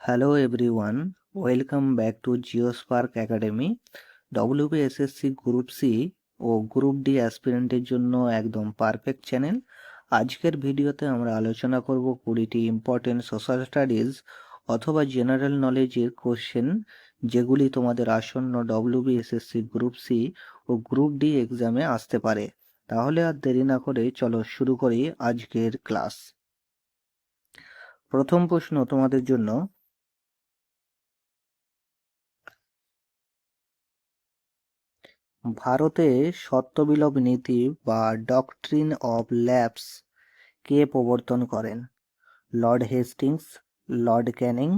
Hello everyone welcome back to Geospark academy WBSSC group C O group D অ্যাসপিরেন্টের জন্য একদম perfect channel আজকের ভিডিওতে আমরা আলোচনা করব কুড়িটি ইম্পর্টেন্ট সোশ্যাল স্টাডিজ অথবা জেনারেল নলেজের কোশ্চেন যেগুলি তোমাদের আসন্ন ডব্লিউবিএসএসসি গ্রুপ সি ও গ্রুপ ডি এক্সামে আসতে পারে। তাহলে আর দেরি না করে চলো শুরু করি আজকের ক্লাস প্রথম প্রশ্ন তোমাদের জন্য ভারতে সত্যবিলোপ নীতি বা ডকট্রিন অফ ল্যাপস কে প্রবর্তন করেন? Lord Hastings Lord Canning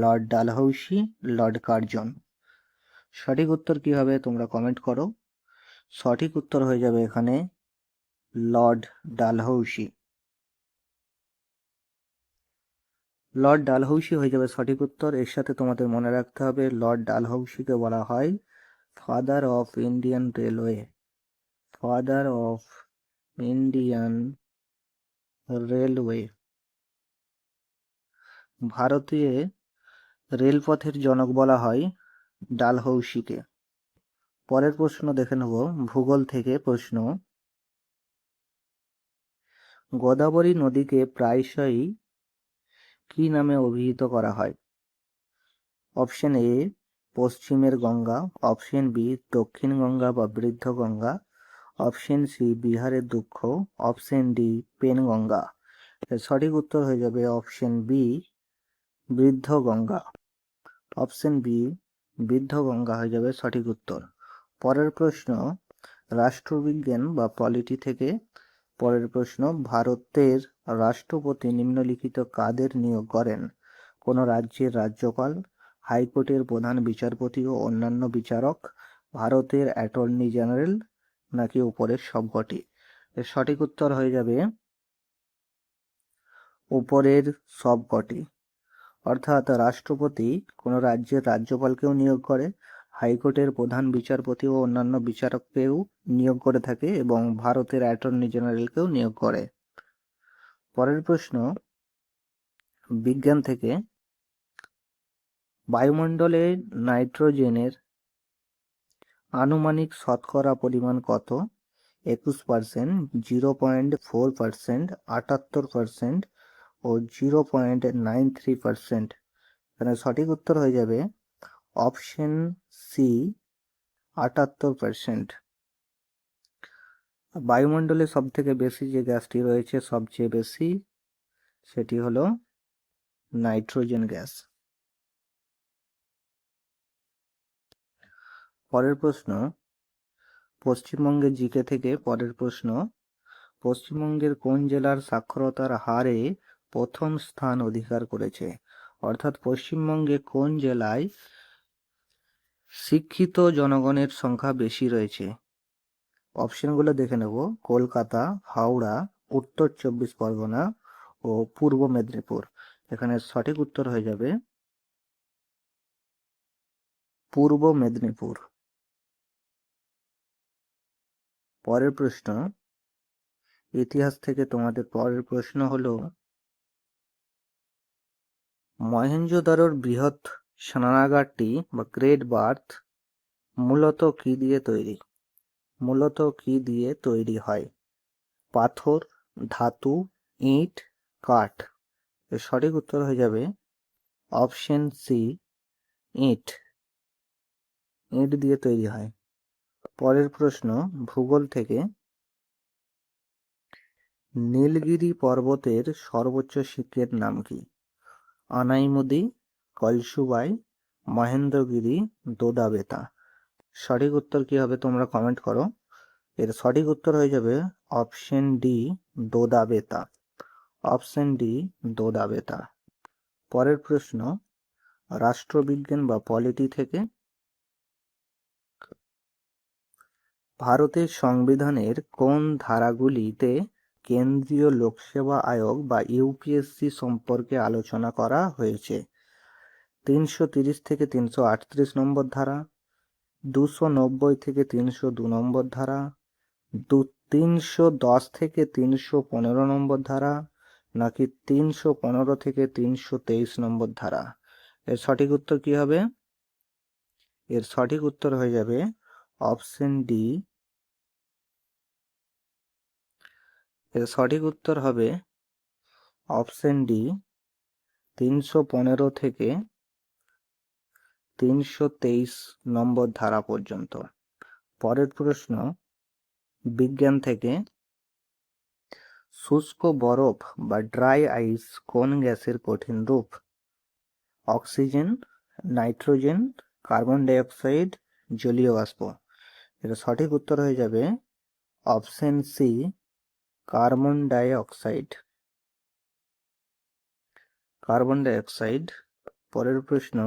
Lord Dalhousie Lord Curzon সঠিক উত্তর কি হবে তোমরা কমেন্ট করো। সঠিক উত্তর হয়ে যাবে এখানে লর্ড ডালহৌসি লর্ড ডালহৌসি হয়ে যাবে সঠিক উত্তর। এর সাথে তোমাদের মনে রাখতে হবে লর্ড ডালহৌসিকে বলা হয় father of Indian railway father of Indian railway ভারতীয় রেলপথের জনক বলা হয় ডালহৌসিকে। পরের প্রশ্ন দেখে নেব, ভূগোল থেকে প্রশ্ন। গোদাবরী নদীকে প্রায়শই কি নামে অভিহিত করা হয়? অপশন এ পশ্চিমের গঙ্গা অপশন বি দক্ষিণ গঙ্গা বা বৃদ্ধ গঙ্গা অপশন সি বিহারের দুঃখ অপশন ডি পেন গঙ্গা। সঠিক উত্তর হয়ে যাবে অপশন বি বৃদ্ধ গঙ্গা। অপশন বি বৃদ্ধ গঙ্গা হয়ে যাবে সঠিক উত্তর। পরের প্রশ্ন, রাষ্ট্রবিজ্ঞান বা পলিটি থেকে, পরের প্রশ্ন, ভারতের রাষ্ট্রপতি নিম্নলিখিত কাদের নিয়োগ করেন? কোনো রাজ্যের রাজ্যপাল হাইকোর্টের প্রধান বিচারপতি ও অন্যান্য বিচারক, ভারতের অ্যাটর্নি জেনারেল নাকি উপরের সবকটি এর সঠিক উত্তর হয়ে যাবে উপরের সবকটি অর্থাৎ রাষ্ট্রপতি কোনো রাজ্যের রাজ্যপালকেও নিয়োগ করে, হাইকোর্টের প্রধান বিচারপতি ও অন্যান্য বিচারককেও নিয়োগ করে থাকে এবং ভারতের অ্যাটর্নি জেনারেলকেও নিয়োগ করে। পরের প্রশ্ন, বিজ্ঞান থেকে বায়ুমণ্ডলে নাইট্রোজেনের আনুমানিক শতকরা পরিমাণ কত? একুশ percent zero point four percent আটাত্তর পার্সেন্ট ও zero point nine three percent এখানে সঠিক উত্তর হয়ে যাবে অপশন সি আটাত্তর পার্সেন্ট বায়ুমণ্ডলে সব থেকে বেশি যে গ্যাসটি রয়েছে, সবচেয়ে বেশি, সেটি হলো নাইট্রোজেন গ্যাস। পরের প্রশ্ন, পশ্চিমবঙ্গের জিকে থেকে পরের প্রশ্ন, পশ্চিমবঙ্গের কোন জেলার সাক্ষরতার হারে প্রথম স্থান অধিকার করেছে? অর্থাৎ পশ্চিমবঙ্গে কোন জেলায় শিক্ষিত জনগণের সংখ্যা বেশি রয়েছে? অপশনগুলো দেখে নেব। কলকাতা, হাওড়া, উত্তর চব্বিশ পরগনা ও পূর্ব মেদিনীপুর। এখানে সঠিক উত্তর হয়ে যাবে পূর্ব মেদিনীপুর। পরের প্রশ্ন, ইতিহাস থেকে তোমাদের পরের প্রশ্ন হলো মহেঞ্জোদারোর বৃহৎ স্নানাগারটি বা গ্রেট বার্থ মূলত কি দিয়ে তৈরি? মূলত কি দিয়ে তৈরি হয়? পাথর, ধাতু, ইট, কাঠ। এর সঠিক উত্তর হয়ে যাবে অপশন সি, ইট। ইট দিয়ে তৈরি হয়। পরের প্রশ্ন, ভূগোল থেকে নীলগিরি পর্বতের সর্বোচ্চ শিখরের নাম কি? আনাইমুদি কলসুবাই, মহেন্দ্রগিরি, দোদাবেতা। সঠিক উত্তর কি হবে তোমরা কমেন্ট করো। এর সঠিক উত্তর হয়ে যাবে option D Doddabetta. Option D Doddabetta. পরের প্রশ্ন, রাষ্ট্রবিজ্ঞান বা পলিটি থেকে ভারতের সংবিধানের কোন ধারাগুলিতে কেন্দ্রীয় লোকসেবা আয়োগ বা ইউপিএসসি সম্পর্কে আলোচনা করা হয়েছে? তিনশো তিরিশ থেকে তিনশো আটত্রিশ নম্বর ধারা, দুশো নব্বই থেকে তিনশো দু নম্বর ধারা, দু তিনশো দশ থেকে তিনশো পনেরো নম্বর ধারা, নাকি তিনশো পনেরো থেকে তিনশো তেইশ নম্বর ধারা? এর সঠিক উত্তর কি হবে? এর সঠিক উত্তর হয়ে যাবে অপশন ডি। এর সঠিক উত্তর হবে অপশন ডি, তিনশো পনেরো থেকে তিনশো তেইশ নম্বর ধারা পর্যন্ত। পরের প্রশ্ন, বিজ্ঞান থেকে শুষ্ক বরফ বা ড্রাই আইস কোন গ্যাসের কঠিন রূপ? অক্সিজেন, নাইট্রোজেন, কার্বন ডাইঅক্সাইড জলীয় বাষ্প এটা সঠিক উত্তর হয়ে যাবে option C carbon dioxide carbon dioxide পরের প্রশ্ন,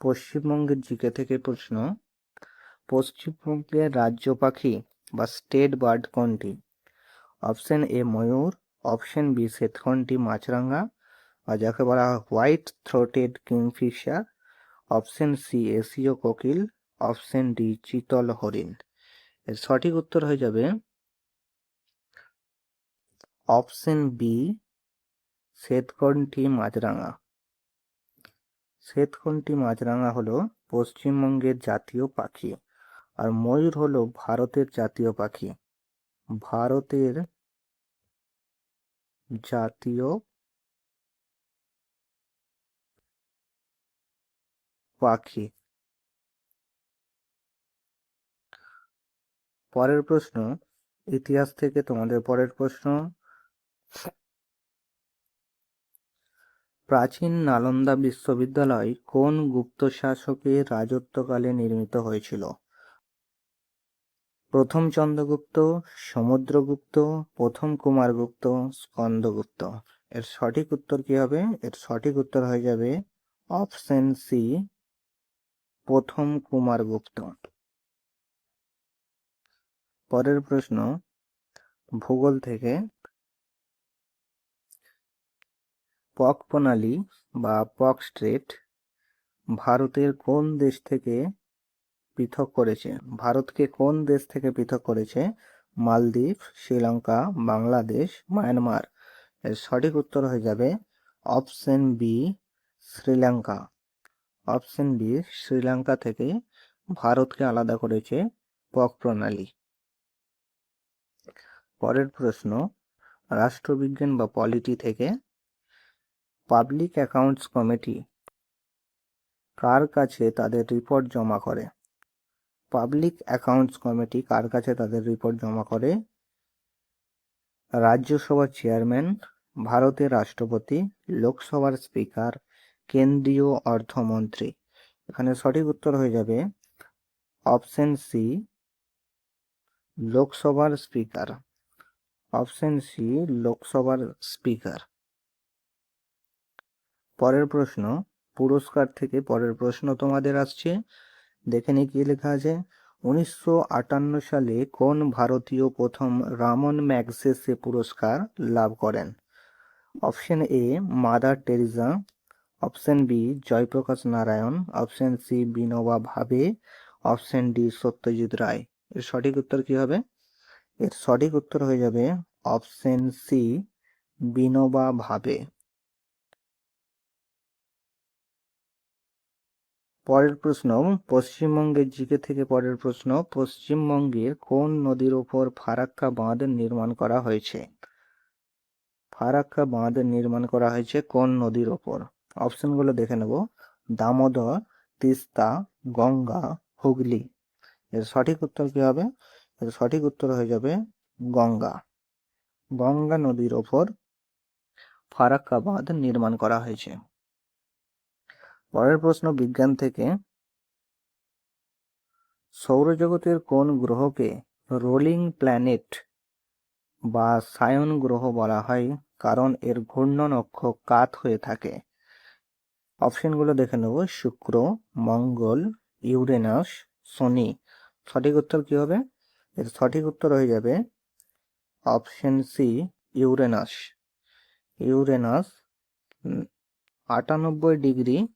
পশ্চিমবঙ্গের জিকে থেকে প্রশ্ন, পশ্চিমবঙ্গের রাজ্য পাখি বা স্টেট বার্ড কোনটি? অপশন এ ময়ূর। অপশন বি শ্বেতকণ্ঠী মাছরাঙা। আর যাকে বলা হয় white throated kingfisher option C এশীয় কোকিল। অপশন ডি, চিতল হরিণ। এর সঠিক উত্তর হয়ে যাবে অপশন বি শ্বেতকণ্ঠী মাছরাঙা। শ্বেতকণ্ঠী মাছরাঙা হলো পশ্চিমবঙ্গের জাতীয় পাখি আর ময়ূর হলো ভারতের জাতীয় পাখি। ভারতের জাতীয় পাখি। পরের প্রশ্ন, ইতিহাস থেকে তোমাদের পরের প্রশ্ন। প্রাচীন নালন্দা বিশ্ববিদ্যালয় কোন গুপ্ত শাসকের রাজত্বকালে নির্মিত হয়েছিল? প্রথম চন্দ্রগুপ্ত, সমুদ্রগুপ্ত, প্রথম কুমারগুপ্ত, স্কন্দগুপ্ত। এর সঠিক উত্তর কি হবে? এর সঠিক উত্তর হয়ে যাবে অপশন সি, প্রথম কুমারগুপ্ত। পরের প্রশ্ন, ভূগোল থেকে পক প্রণালী বা পক স্ট্রেট ভারতের কোন দেশ থেকে পৃথক করেছে? ভারতকে কোন দেশ থেকে পৃথক করেছে? মালদ্বীপ, শ্রীলঙ্কা, বাংলাদেশ, মায়ানমার। এর সঠিক উত্তর হয়ে যাবে option B, Sri Lanka. Option B, Sri Lanka থেকে ভারতকে আলাদা করেছে পক প্রণালী। পরের প্রশ্ন, রাষ্ট্রবিজ্ঞান বা পলিটি থেকে পাবলিক অ্যাকাউন্টস কমিটি কার কাছে তাদের রিপোর্ট জমা করে? পাবলিক অ্যাকাউন্টস কমিটি কার কাছে তাদের রিপোর্ট জমা করে? রাজ্যসভার চেয়ারম্যান ভারতের রাষ্ট্রপতি, লোকসভার স্পিকার কেন্দ্রীয় অর্থমন্ত্রী। এখানে সঠিক উত্তর হয়ে যাবে অপশন সি লোকসভার স্পিকার অপশন সি, লোকসভার স্পিকার। পরের প্রশ্ন, পুরস্কার থেকে পরের প্রশ্ন তোমাদের আসছে। দেখে নি কি লেখা আছে। উনিশশো আটান্ন সালে কোন ভারতীয় প্রথম রামন ম্যাগসেসে পুরস্কার লাভ করেন? Option A, mother Teresa option B, Jayaprakash Narayan. Option C, Vinoba Bhave. Option D, Satyajit Ray. এর সঠিক উত্তর কি হবে? এর সঠিক উত্তর হয়ে যাবে অপশন সি বিনোবা ভাবে পরের প্রশ্ন, পশ্চিমবঙ্গের জিকে থেকে পরের প্রশ্ন, পশ্চিমবঙ্গের কোন নদীর ওপর ফারাক্কা বাঁধ নির্মাণ করা হয়েছে? ফারাক্কা বাঁধ নির্মাণ করা হয়েছে কোন নদীর ওপর? অপশনগুলো দেখে নেব। দামোদর, তিস্তা, গঙ্গা, হুগলি। এর সঠিক উত্তর কি হবে? এর সঠিক উত্তর হয়ে যাবে গঙ্গা। গঙ্গা নদীর ওপর ফারাক্কা বাঁধ নির্মাণ করা হয়েছে। পরের প্রশ্ন, বিজ্ঞান থেকে সৌরজগতের কোন গ্রহকে রোলিং প্ল্যানেট বা সায়ন গ্রহ বলা হয়? কারণ এর ঘূর্ণন অক্ষ কাত হয়ে থাকে। অপশনগুলো দেখে নেব। শুক্র, মঙ্গল, ইউরেনাস, শনি। সঠিক উত্তর কি হবে? এর সঠিক উত্তর হয়ে যাবে অপশন সি, ইউরেনাস। ইউরেনাস আটানব্বই ডিগ্রি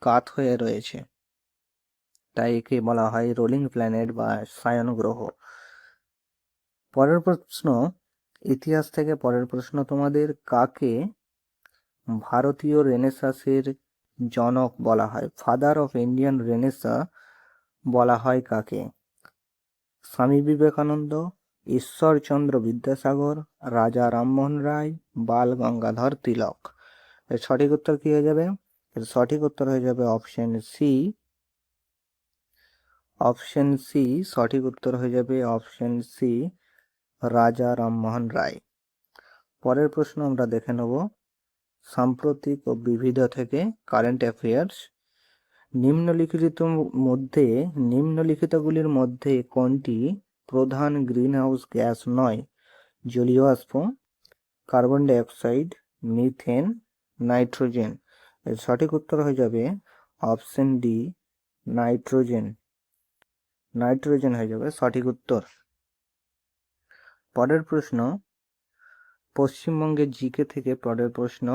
কাত হয়ে রয়েছে। তাই একে বলা হয় রোলিং প্ল্যানেট বা সায়ন গ্রহ। পরের প্রশ্ন, ইতিহাস থেকে পরের প্রশ্ন, তোমাদের কাকে ভারতীয় রেনেসাসের জনক বলা হয়? ফাদার অফ ইন্ডিয়ান রেনেসা বলা হয় কাকে? স্বামী বিবেকানন্দ ঈশ্বরচন্দ্র বিদ্যাসাগর, রাজা রামমোহন রায়, বাল গঙ্গাধর তিলক। এর সঠিক উত্তর কি হয়ে যাবে? এর সঠিক উত্তর হয়ে যাবে অপশন সি অপশন সি সঠিক উত্তর হয়ে যাবে অপশন সি রাজা রামমোহন রায়। পরের প্রশ্ন আমরা দেখে নেব। সাম্প্রতিক ও বিবিধ থেকে কারেন্ট অ্যাফেয়ার্স নিম্নলিখিত মধ্যে, নিম্নলিখিতগুলির মধ্যে কোনটি প্রধান গ্রিনহাউস গ্যাস নয় জলীয় বাষ্প কার্বন ডাইঅক্সাইড, মিথেন, নাইট্রোজেন। এর সঠিক উত্তর হয়ে যাবে অপশন ডি, নাইট্রোজেন। নাইট্রোজেন হয়ে যাবে সঠিক উত্তর। পরের প্রশ্ন, পশ্চিমবঙ্গের জিকে থেকে পরের প্রশ্ন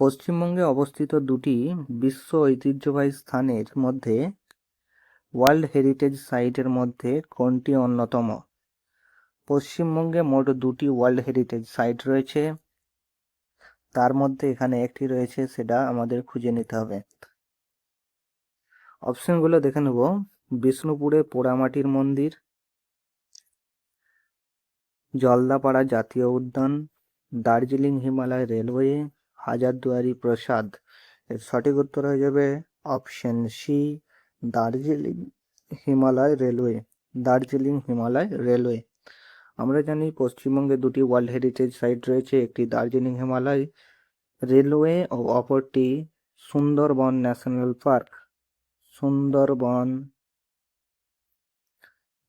পশ্চিমবঙ্গে অবস্থিত দুটি বিশ্ব ঐতিহ্যবাহী স্থানের মধ্যে ওয়ার্ল্ড হেরিটেজ সাইটের মধ্যে কোনটি অন্যতম? পশ্চিমবঙ্গে মোট দুটি ওয়ার্ল্ড হেরিটেজ সাইট রয়েছে। তার মধ্যে এখানে একটি রয়েছে, সেটা আমাদের খুঁজে নিতে হবে। অপশনগুলো দেখে নেব। বিষ্ণুপুরে পোড়ামাটির মন্দির, জলদাপাড়া জাতীয় উদ্যান, দার্জিলিং হিমালয় রেলওয়ে হাজারদুয়ারি প্রসাদ। এর সঠিক উত্তর হয়ে যাবে option C Darjeeling Himalaya railway Darjeeling Himalaya railway আমরা জানি পশ্চিমবঙ্গে দুটি ওয়ার্ল্ড হেরিটেজ সাইট রয়েছে, একটি দার্জিলিং হিমালয় রেলওয়ে ও অপরটি Sundarban national park Sundarban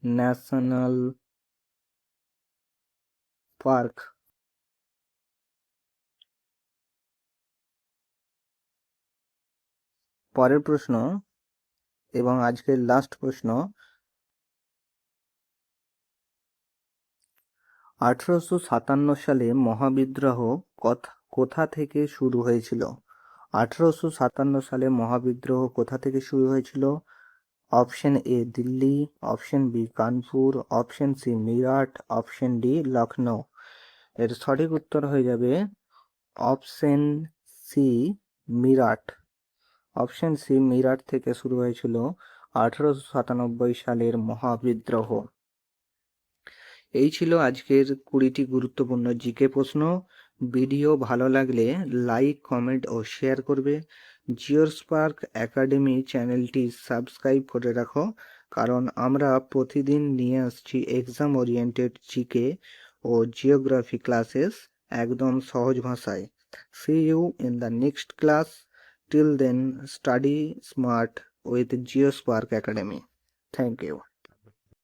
national park পরের প্রশ্ন এবং আজকের লাস্ট প্রশ্ন, আঠারোশো সাতান্ন সালে মহাবিদ্রোহ কথা থেকে শুরু হয়েছিল? আঠারোশো সাতান্ন সালে মহাবিদ্রোহ কোথা থেকে শুরু হয়েছিল? Option A Delhi, option B Kanpur, option C Meerut, option D Lucknow এর সঠিক উত্তর হয়ে যাবে option C Meerut. Option C Meerut থেকে শুরু হয়েছিল আঠারোশো সাতানব্বই সালের মহাবিদ্রোহ। এই ছিল আজকের কুড়িটি গুরুত্বপূর্ণ জিকে প্রশ্ন। ভিডিও ভালো লাগলে লাইক, কমেন্ট ও শেয়ার করবে। জিওর স্পার্ক একাডেমি চ্যানেলটি সাবস্ক্রাইব করে রাখো, কারণ আমরা প্রতিদিন নিয়ে আসছি এক্সাম ওরিয়েন্টেড জিকে ও জিওগ্রাফি ক্লাসেস একদম সহজ ভাষায়। See you in the next class Till then, study smart with GeoSpark Academy. Thank you.